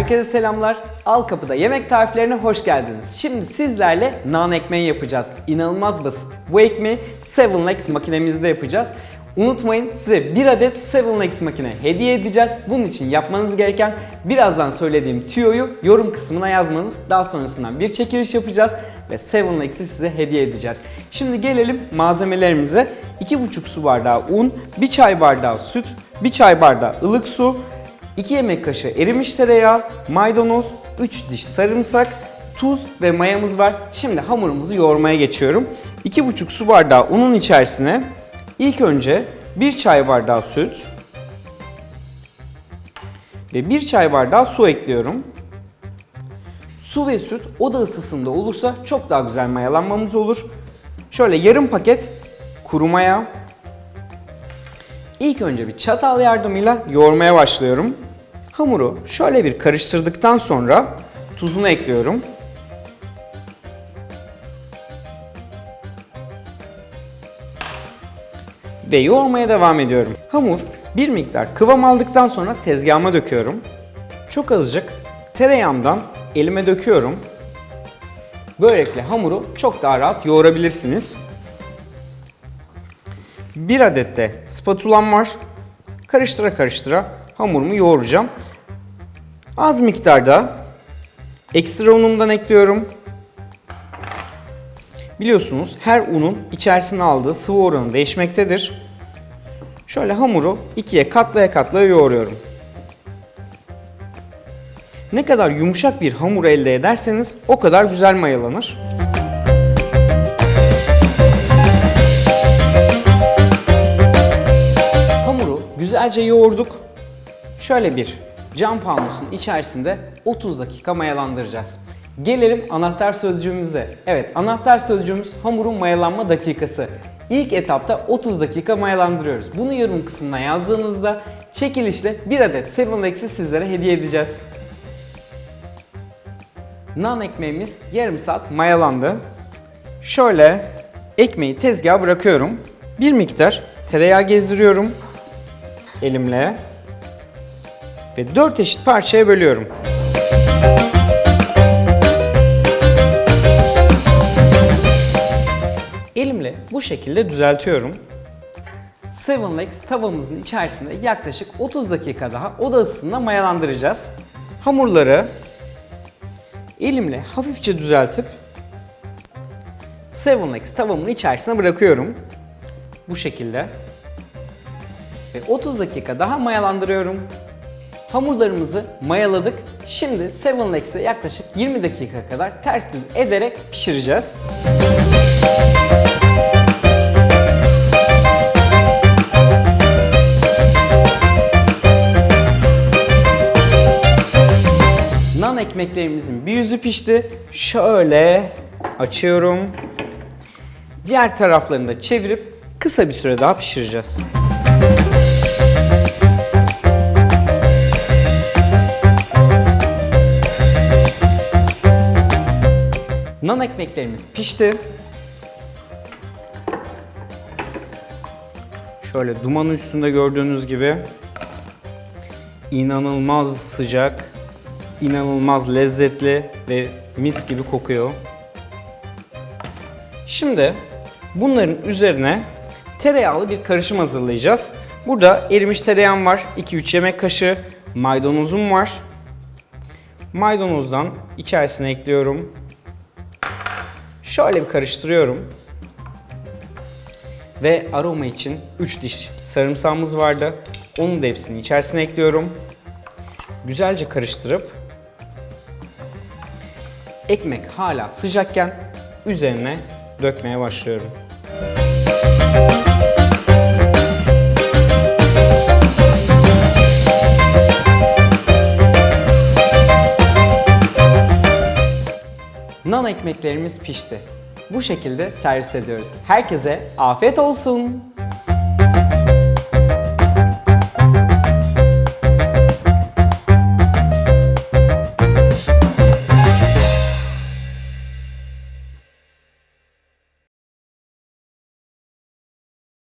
Herkese selamlar. Al Kapı'da yemek tariflerine hoş geldiniz. Şimdi sizlerle naan ekmeği yapacağız. İnanılmaz basit. Bu ekmeği 7lex makinemizde yapacağız. Unutmayın size bir adet 7lex makine hediye edeceğiz. Bunun için yapmanız gereken birazdan söylediğim tüyoyu yorum kısmına yazmanız. Daha sonrasından bir çekiliş yapacağız ve 7lex'i size hediye edeceğiz. Şimdi gelelim malzemelerimize. 2,5 su bardağı un, 1 çay bardağı süt, 1 çay bardağı ılık su, 2 yemek kaşığı erimiş tereyağı, maydanoz, 3 diş sarımsak, tuz ve mayamız var. Şimdi hamurumuzu yoğurmaya geçiyorum. 2,5 su bardağı unun içerisine ilk önce 1 çay bardağı süt ve 1 çay bardağı su ekliyorum. Su ve süt oda ısısında olursa çok daha güzel mayalanmamız olur. Şöyle yarım paket kuru maya, İlk önce bir çatal yardımıyla yoğurmaya başlıyorum. Hamuru şöyle bir karıştırdıktan sonra tuzunu ekliyorum. Ve yoğurmaya devam ediyorum. Hamur bir miktar kıvam aldıktan sonra tezgahıma döküyorum. Çok azıcık tereyağımdan elime döküyorum. Böylelikle hamuru çok daha rahat yoğurabilirsiniz. Bir adet de spatulam var. Karıştıra karıştıra hamurumu yoğuracağım. Az miktarda ekstra unumdan ekliyorum. Biliyorsunuz her unun içerisine aldığı sıvı oranı değişmektedir. Şöyle hamuru ikiye katlaya katlaya yoğuruyorum. Ne kadar yumuşak bir hamur elde ederseniz o kadar güzel mayalanır. Hamuru güzelce yoğurduk. Şöyle bir cam fanusun içerisinde 30 dakika mayalandıracağız. Gelelim anahtar sözcüğümüze. Evet anahtar sözcüğümüz hamurun mayalanma dakikası. İlk etapta 30 dakika mayalandırıyoruz. Bunu yorum kısmına yazdığınızda çekilişle bir adet 7lex'i sizlere hediye edeceğiz. Nan ekmeğimiz yarım saat mayalandı. Şöyle ekmeği tezgaha bırakıyorum. Bir miktar tereyağı gezdiriyorum elimle ve 4 eşit parçaya bölüyorum. Elimle bu şekilde düzeltiyorum. 7lex tavamızın içerisinde yaklaşık 30 dakika daha oda ısısında mayalandıracağız. Hamurları elimle hafifçe düzeltip 7lex tavamın içerisine bırakıyorum. Bu şekilde. Ve 30 dakika daha mayalandırıyorum. Hamurlarımızı mayaladık. Şimdi 7lex'te yaklaşık 20 dakika kadar ters düz ederek pişireceğiz. Nan ekmeklerimizin bir yüzü pişti. Şöyle açıyorum. Diğer taraflarını da çevirip kısa bir süre daha pişireceğiz. Nan ekmeklerimiz pişti. Şöyle dumanın üstünde gördüğünüz gibi inanılmaz sıcak, inanılmaz lezzetli ve mis gibi kokuyor. Şimdi bunların üzerine tereyağlı bir karışım hazırlayacağız. Burada erimiş tereyağım var, 2-3 yemek kaşığı, maydanozum var. Maydanozdan içerisine ekliyorum. Şöyle bir karıştırıyorum. Ve aroma için 3 diş sarımsağımız vardı. Onun da hepsini içerisine ekliyorum. Güzelce karıştırıp ekmek hala sıcakken üzerine dökmeye başlıyorum. Nan ekmeklerimiz pişti. Bu şekilde servis ediyoruz. Herkese afiyet olsun.